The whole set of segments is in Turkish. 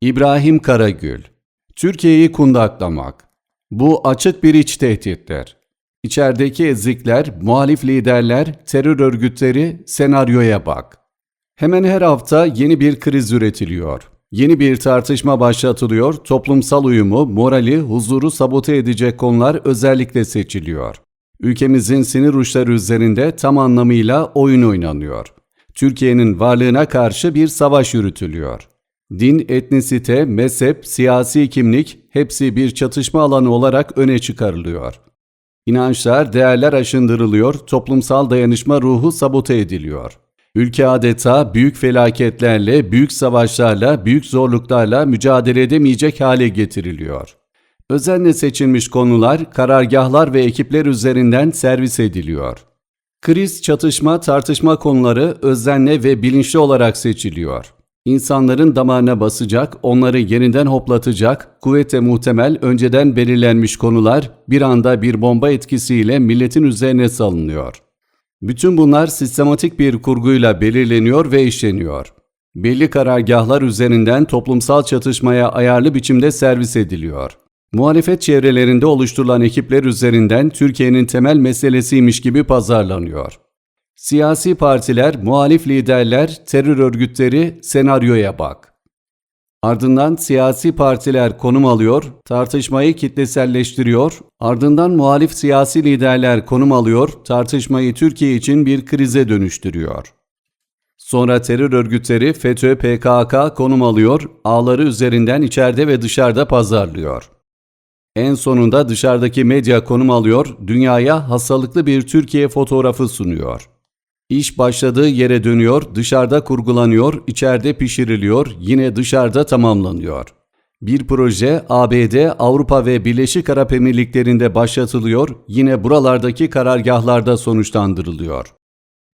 İbrahim Karagül Türkiye'yi kundaklamak. Bu açık bir iç tehdittir. İçerideki ezikler, muhalif liderler, terör örgütleri, senaryoya bak. Hemen her hafta yeni bir kriz üretiliyor. Yeni bir tartışma başlatılıyor, toplumsal uyumu, morali, huzuru sabote edecek konular özellikle seçiliyor. Ülkemizin sinir uçları üzerinde tam anlamıyla oyun oynanıyor. Türkiye'nin varlığına karşı bir savaş yürütülüyor. Din, etnisite, mezhep, siyasi kimlik hepsi bir çatışma alanı olarak öne çıkarılıyor. İnançlar, değerler aşındırılıyor, toplumsal dayanışma ruhu sabote ediliyor. Ülke adeta büyük felaketlerle, büyük savaşlarla, büyük zorluklarla mücadele edemeyecek hale getiriliyor. Özenle seçilmiş konular, karargahlar ve ekipler üzerinden servis ediliyor. Kriz, çatışma, tartışma konuları özenle ve bilinçli olarak seçiliyor. İnsanların damarına basacak, onları yerinden hoplatacak, kuvvete muhtemel önceden belirlenmiş konular bir anda bir bomba etkisiyle milletin üzerine salınıyor. Bütün bunlar sistematik bir kurguyla belirleniyor ve işleniyor. Belli karargahlar üzerinden toplumsal çatışmaya ayarlı biçimde servis ediliyor. Muhalefet çevrelerinde oluşturulan ekipler üzerinden Türkiye'nin temel meselesiymiş gibi pazarlanıyor. Siyasi partiler, muhalif liderler, terör örgütleri senaryoya bak. Ardından siyasi partiler konum alıyor, tartışmayı kitleselleştiriyor, ardından muhalif siyasi liderler konum alıyor, tartışmayı Türkiye için bir krize dönüştürüyor. Sonra terör örgütleri FETÖ, PKK konum alıyor, ağları üzerinden içeride ve dışarıda pazarlıyor. En sonunda dışarıdaki medya konum alıyor, dünyaya hastalıklı bir Türkiye fotoğrafı sunuyor. İş başladığı yere dönüyor, dışarıda kurgulanıyor, içeride pişiriliyor, yine dışarıda tamamlanıyor. Bir proje ABD, Avrupa ve Birleşik Arap Emirlikleri'nde başlatılıyor, yine buralardaki karargahlarda sonuçlandırılıyor.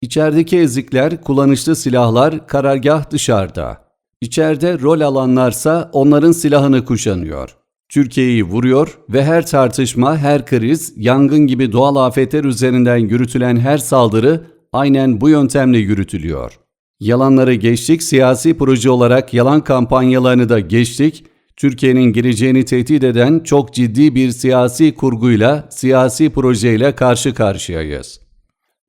İçerideki ezikler, kullanışlı silahlar, karargah dışarıda. İçeride rol alanlarsa onların silahını kuşanıyor. Türkiye'yi vuruyor ve her tartışma, her kriz, yangın gibi doğal afetler üzerinden yürütülen her saldırı aynen bu yöntemle yürütülüyor. Yalanları geçtik, siyasi proje olarak yalan kampanyalarını da geçtik, Türkiye'nin geleceğini tehdit eden çok ciddi bir siyasi kurguyla, siyasi projeyle karşı karşıyayız.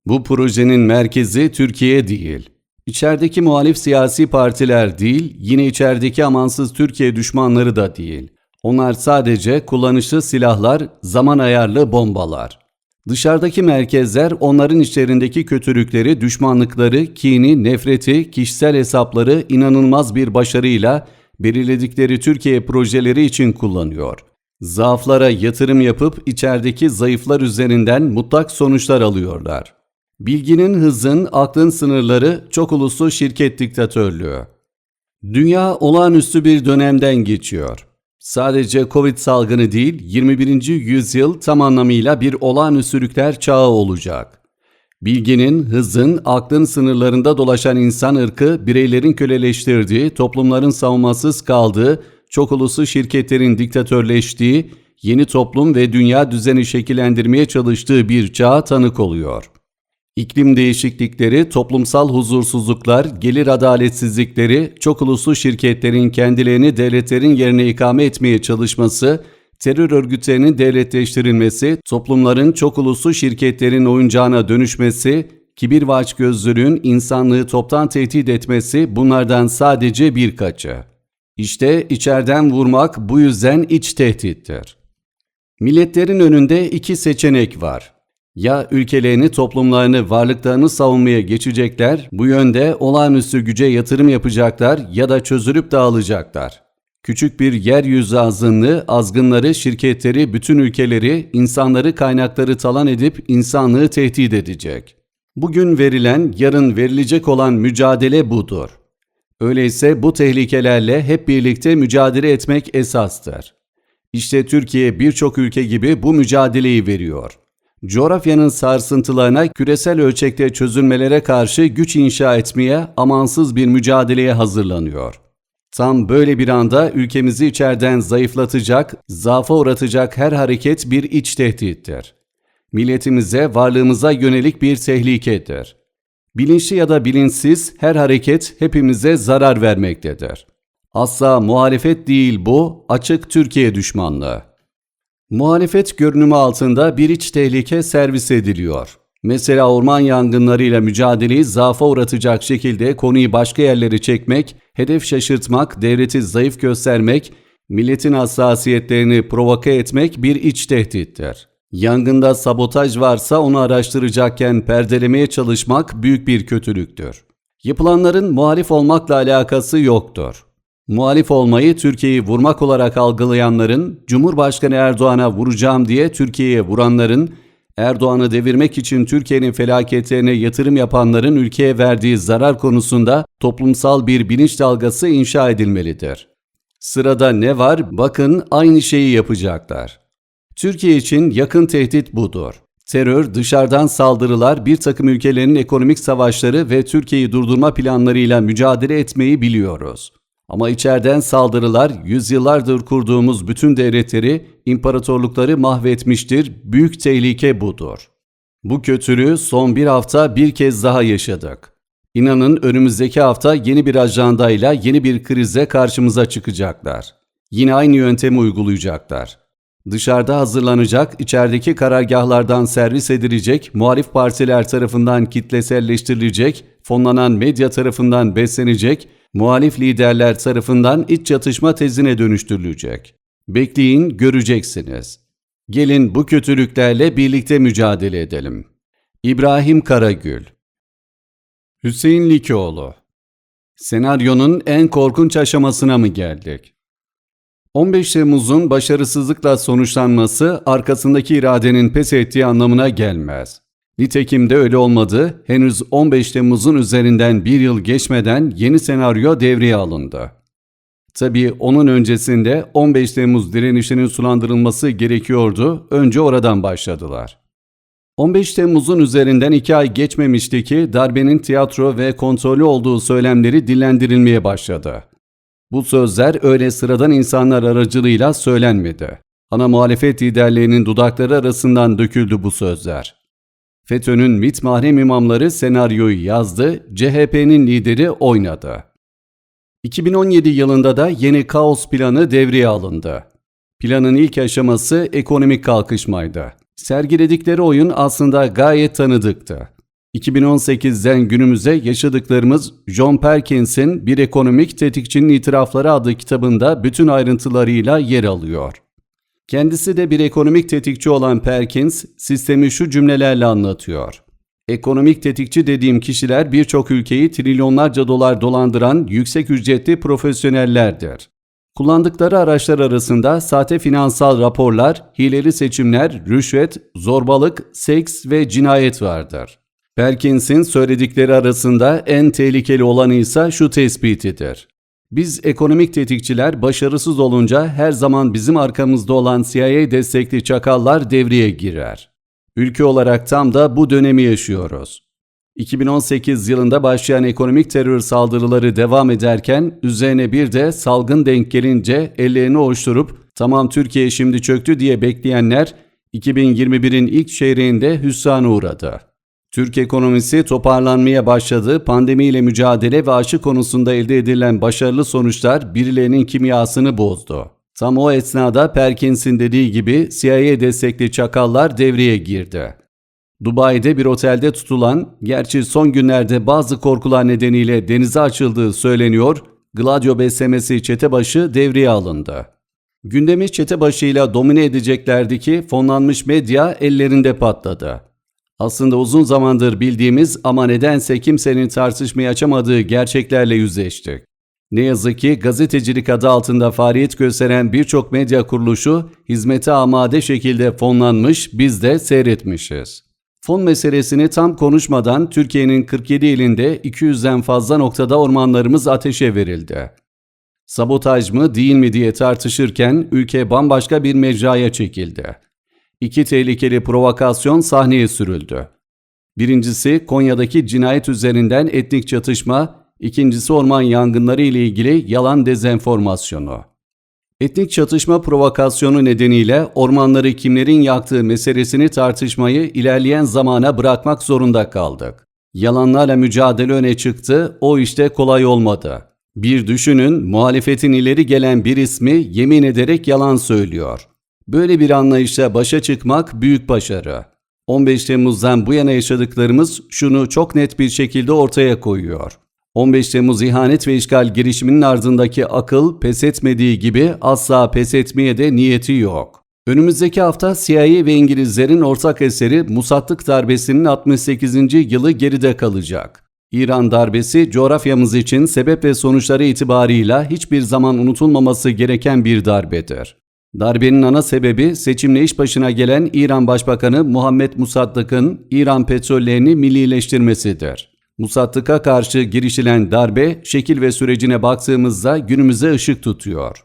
Bu projenin merkezi Türkiye değil. İçerideki muhalif siyasi partiler değil, yine içerideki amansız Türkiye düşmanları da değil. Onlar sadece kullanışlı silahlar, zaman ayarlı bombalar. Dışarıdaki merkezler onların içlerindeki kötülükleri, düşmanlıkları, kini, nefreti, kişisel hesapları inanılmaz bir başarıyla belirledikleri Türkiye projeleri için kullanıyor. Zaaflara yatırım yapıp içerideki zayıflar üzerinden mutlak sonuçlar alıyorlar. Bilginin, hızın, aklın sınırları çok uluslu şirket diktatörlüğü. Dünya olağanüstü bir dönemden geçiyor. Sadece Covid salgını değil, 21. yüzyıl tam anlamıyla bir olağanüstülükler çağı olacak. Bilginin, hızın, aklın sınırlarında dolaşan insan ırkı, bireylerin köleleştirdiği, toplumların savunmasız kaldığı, çok uluslu şirketlerin diktatörleştiği, yeni toplum ve dünya düzeni şekillendirmeye çalıştığı bir çağa tanık oluyor. İklim değişiklikleri, toplumsal huzursuzluklar, gelir adaletsizlikleri, çok uluslu şirketlerin kendilerini devletlerin yerine ikame etmeye çalışması, terör örgütlerinin devletleştirilmesi, toplumların çok uluslu şirketlerin oyuncağına dönüşmesi, kibir ve açgözlülüğün insanlığı toptan tehdit etmesi bunlardan sadece birkaçı. İşte içeriden vurmak bu yüzden iç tehdittir. Milletlerin önünde iki seçenek var. Ya ülkelerini, toplumlarını, varlıklarını savunmaya geçecekler, bu yönde olağanüstü güce yatırım yapacaklar ya da çözülüp dağılacaklar. Küçük bir yeryüzü azınlığı, azgınları, şirketleri, bütün ülkeleri, insanları, kaynakları talan edip insanlığı tehdit edecek. Bugün verilen, yarın verilecek olan mücadele budur. Öyleyse bu tehlikelerle hep birlikte mücadele etmek esastır. İşte Türkiye birçok ülke gibi bu mücadeleyi veriyor coğrafyanın sarsıntılarına küresel ölçekte çözülmelere karşı güç inşa etmeye, amansız bir mücadeleye hazırlanıyor. Tam böyle bir anda ülkemizi içeriden zayıflatacak, zaafa uğratacak her hareket bir iç tehdittir. Milletimize, varlığımıza yönelik bir tehlikedir. Bilinçli ya da bilinçsiz her hareket hepimize zarar vermektedir. Asla muhalefet değil bu, açık Türkiye düşmanlığı. Muhalefet görünümü altında bir iç tehlike servis ediliyor. Mesela orman yangınlarıyla mücadeleyi zaafa uğratacak şekilde konuyu başka yerlere çekmek, hedef şaşırtmak, devleti zayıf göstermek, milletin hassasiyetlerini provoke etmek bir iç tehdittir. Yangında sabotaj varsa onu araştıracakken perdelemeye çalışmak büyük bir kötülüktür. Yapılanların muhalif olmakla alakası yoktur. Muhalif olmayı Türkiye'yi vurmak olarak algılayanların, Cumhurbaşkanı Erdoğan'a vuracağım diye Türkiye'ye vuranların, Erdoğan'ı devirmek için Türkiye'nin felaketlerine yatırım yapanların ülkeye verdiği zarar konusunda toplumsal bir bilinç dalgası inşa edilmelidir. Sırada ne var? Bakın aynı şeyi yapacaklar. Türkiye için yakın tehdit budur. Terör, dışarıdan saldırılar, bir takım ülkelerin ekonomik savaşları ve Türkiye'yi durdurma planlarıyla mücadele etmeyi biliyoruz. Ama içeriden saldırılar yüzyıllardır kurduğumuz bütün devletleri, imparatorlukları mahvetmiştir. Büyük tehlike budur. Bu kötülüğü son bir hafta bir kez daha yaşadık. İnanın önümüzdeki hafta yeni bir ajandayla yeni bir krize karşımıza çıkacaklar. Yine aynı yöntemi uygulayacaklar. Dışarıda hazırlanacak, içerideki karargahlardan servis edilecek, muhalif partiler tarafından kitleselleştirilecek, fonlanan medya tarafından beslenecek, muhalif liderler tarafından iç çatışma tezine dönüştürülecek. Bekleyin, göreceksiniz. Gelin bu kötülüklerle birlikte mücadele edelim. İbrahim Karagül Hüseyin Likioğlu Senaryonun en korkunç aşamasına mı geldik? 15 Temmuz'un başarısızlıkla sonuçlanması arkasındaki iradenin pes ettiği anlamına gelmez. Nitekim de öyle olmadı. Henüz 15 Temmuz'un üzerinden bir yıl geçmeden yeni senaryo devreye alındı. Tabii onun öncesinde 15 Temmuz direnişinin sulandırılması gerekiyordu. Önce oradan başladılar. 15 Temmuz'un üzerinden iki ay geçmemişti ki darbenin tiyatro ve kontrolü olduğu söylemleri dillendirilmeye başladı. Bu sözler öyle sıradan insanlar aracılığıyla söylenmedi. Ana muhalefet liderlerinin dudakları arasından döküldü bu sözler. FETÖ'nün MİT mahrem imamları senaryoyu yazdı, CHP'nin lideri oynadı. 2017 yılında da yeni kaos planı devreye alındı. Planın ilk aşaması ekonomik kalkışmaydı. Sergiledikleri oyun aslında gayet tanıdıktı. 2018'den günümüze yaşadıklarımız John Perkins'in Bir Ekonomik Tetikçinin İtirafları adlı kitabında bütün ayrıntılarıyla yer alıyor. Kendisi de bir ekonomik tetikçi olan Perkins, sistemi şu cümlelerle anlatıyor. Ekonomik tetikçi dediğim kişiler birçok ülkeyi trilyonlarca dolar dolandıran yüksek ücretli profesyonellerdir. Kullandıkları araçlar arasında sahte finansal raporlar, hileli seçimler, rüşvet, zorbalık, seks ve cinayet vardır. Perkins'in söyledikleri arasında en tehlikeli olanı ise şu tespitidir. Biz ekonomik tetikçiler başarısız olunca her zaman bizim arkamızda olan CIA destekli çakallar devreye girer. Ülke olarak tam da bu dönemi yaşıyoruz. 2018 yılında başlayan ekonomik terör saldırıları devam ederken üzerine bir de salgın denk gelince ellerini oluşturup tamam Türkiye şimdi çöktü diye bekleyenler 2021'in ilk çeyreğinde hüsrana uğradı. Türk ekonomisi toparlanmaya başladı. Pandemiyle mücadele ve aşı konusunda elde edilen başarılı sonuçlar birilerinin kimyasını bozdu. Tam o esnada Perkins'in dediği gibi CIA destekli çakallar devreye girdi. Dubai'de bir otelde tutulan, gerçi son günlerde bazı korkular nedeniyle denize açıldığı söyleniyor, Gladio beslemesi çetebaşı devreye alındı. Gündemi çetebaşıyla domine edeceklerdi ki fonlanmış medya ellerinde patladı. Aslında uzun zamandır bildiğimiz ama nedense kimsenin tartışmayı açamadığı gerçeklerle yüzleştik. Ne yazık ki gazetecilik adı altında faaliyet gösteren birçok medya kuruluşu hizmete amade şekilde fonlanmış, biz de seyretmişiz. Fon meselesini tam konuşmadan Türkiye'nin 47 ilinde 200'den fazla noktada ormanlarımız ateşe verildi. Sabotaj mı değil mi diye tartışırken ülke bambaşka bir mecraya çekildi. İki tehlikeli provokasyon sahneye sürüldü. Birincisi Konya'daki cinayet üzerinden etnik çatışma, ikincisi orman yangınları ile ilgili yalan dezenformasyonu. Etnik çatışma provokasyonu nedeniyle ormanları kimlerin yaktığı meselesini tartışmayı ilerleyen zamana bırakmak zorunda kaldık. Yalanlarla mücadele öne çıktı, o işte kolay olmadı. Bir düşünün, muhalefetin ileri gelen bir ismi yemin ederek yalan söylüyor. Böyle bir anlayışla başa çıkmak büyük başarı. 15 Temmuz'dan bu yana yaşadıklarımız şunu çok net bir şekilde ortaya koyuyor. 15 Temmuz ihanet ve işgal girişiminin ardındaki akıl pes etmediği gibi asla pes etmeye de niyeti yok. Önümüzdeki hafta CIA ve İngilizlerin ortak eseri Musattık darbesinin 68. yılı geride kalacak. İran darbesi coğrafyamız için sebep ve sonuçları itibarıyla hiçbir zaman unutulmaması gereken bir darbedir. Darbenin ana sebebi seçimle iş başına gelen İran Başbakanı Muhammed Musaddık'ın İran petrollerini millileştirmesidir. Musaddık'a karşı girişilen darbe şekil ve sürecine baktığımızda günümüze ışık tutuyor.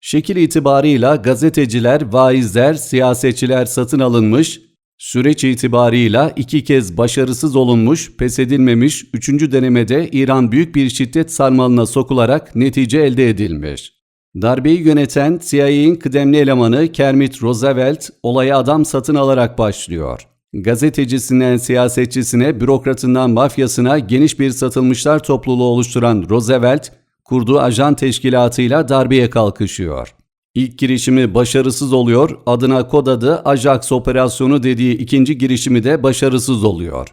Şekil itibarıyla gazeteciler, vaizler, siyasetçiler satın alınmış, süreç itibarıyla iki kez başarısız olunmuş, pes edilmemiş, üçüncü denemede İran büyük bir şiddet sarmalına sokularak netice elde edilmiş. Darbeyi yöneten CIA'in kıdemli elemanı Kermit Roosevelt olaya adam satın alarak başlıyor. Gazetecisinden siyasetçisine, bürokratından mafyasına geniş bir satılmışlar topluluğu oluşturan Roosevelt, kurduğu ajan teşkilatıyla darbeye kalkışıyor. İlk girişimi başarısız oluyor, adına kod adı Ajax operasyonu dediği ikinci girişimi de başarısız oluyor.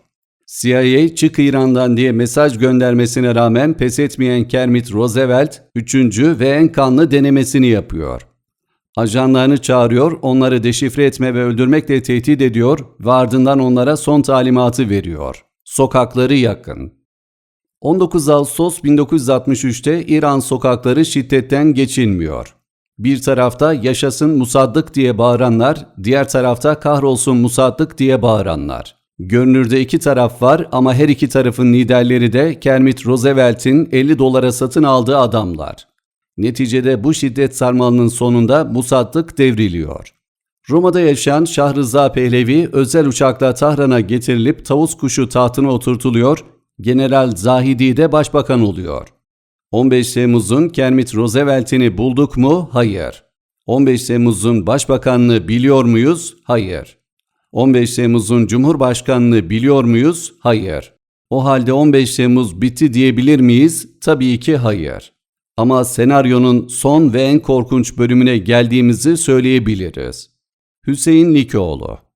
CIA çık İran'dan diye mesaj göndermesine rağmen pes etmeyen Kermit Roosevelt, üçüncü ve en kanlı denemesini yapıyor. Ajanlarını çağırıyor, onları deşifre etme ve öldürmekle tehdit ediyor ve ardından onlara son talimatı veriyor. Sokakları yakın. 19 Ağustos 1963'te İran sokakları şiddetten geçilmiyor. Bir tarafta yaşasın Musaddık diye bağıranlar, diğer tarafta kahrolsun Musaddık diye bağıranlar. Görünürde iki taraf var ama her iki tarafın liderleri de Kermit Roosevelt'in 50 dolara satın aldığı adamlar. Neticede bu şiddet sarmalının sonunda Musaddık devriliyor. Roma'da yaşayan Şahrızade Pehlevi özel uçakla Tahran'a getirilip tavus kuşu tahtına oturtuluyor, General Zahidi de başbakan oluyor. 15 Temmuz'un Kermit Roosevelt'ini bulduk mu? Hayır. 15 Temmuz'un başbakanını biliyor muyuz? Hayır. 15 Temmuz'un Cumhurbaşkanını biliyor muyuz? Hayır. O halde 15 Temmuz bitti diyebilir miyiz? Tabii ki hayır. Ama senaryonun son ve en korkunç bölümüne geldiğimizi söyleyebiliriz. Hüseyin Likoğlu